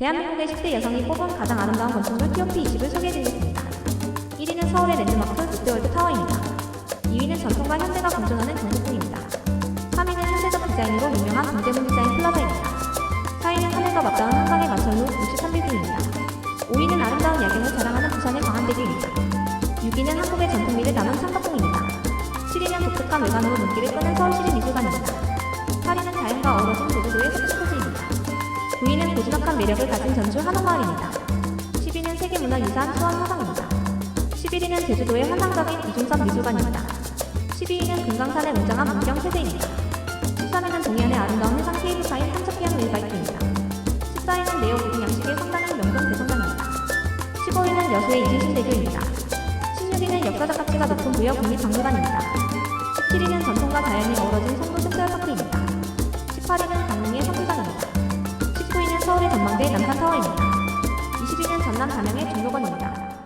대한민국의 10대 여성이 뽑은 가장 아름다운 건축물 TOP20을 소개해드리겠습니다. 1위는 서울의 랜드마크 롯데월드 타워입니다. 2위는 전통과 현대가 공존하는 경복궁입니다. 3위는 현대적 디자인으로 유명한 동대문 디자인 플라자입니다. 4위는 하늘과 맞닿은 한강의 마천루 63빌딩입니다. 5위는 아름다운 야경을 자랑하는 부산의 광안대교입니다. 6위는 한국의 전통미를 담은 삼각궁입니다. 7위는 독특한 외관으로 눈길을 끄는 서울시립 미술관입니다. 9위는 고즈넉한 매력을 가진 전주 한옥마을입니다. 10위는 세계문화유산 수원 화성입니다. 11위는 제주도의 환상적인 이중선 미술관입니다. 12위는 금강산의 웅장한 문경 세세입니다. 13위는 동해안의 아름다운 해상 케이블카인 한척기한 웨이바이크입니다. 14위는 네오 고등 양식의 성당인 명동 대성당입니다. 15위는 여수의 이순신대교입니다. 16위는 역사적 가치가 높은 부여 국립박물관입니다. 17위는 전통과 자연이 19위는 서울의 전망대 남산타워입니다. 20위는 전남 담양의 종로관입니다.